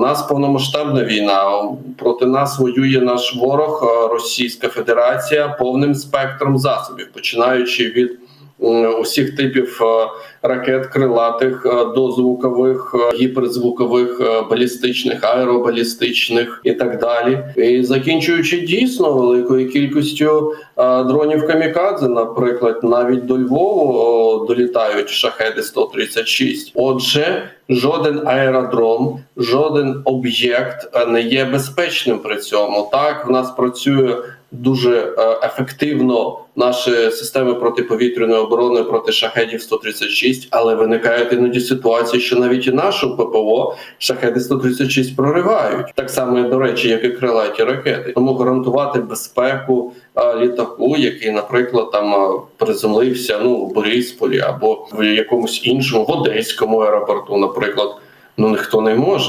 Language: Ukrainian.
нас повномасштабна війна. Проти нас воює наш ворог, е, Російська Федерація, повним спектром засобів, починаючи від усіх типів е, ракет крилатих е, до звукових, е, гіперзвукових, е, балістичних, аеробалістичних і так далі, і закінчуючи дійсно великою кількістю дронів камікадзе, наприклад, навіть до Львову долітають шахеди 136. Отже, жоден аеродром, жоден об'єкт не є безпечним при цьому. Так в нас працює дуже ефективно наші системи протиповітряної оборони проти шахедів 136, але виникають іноді ситуації, що навіть і нашу ППО шахеди 136 проривають. Так само, до речі, як і крилаті ракети. Тому гарантувати безпеку літаку, який, наприклад, там приземлився ну в Борисполі або в якомусь іншому в Одеському аеропорту, наприклад. Ну ніхто не може.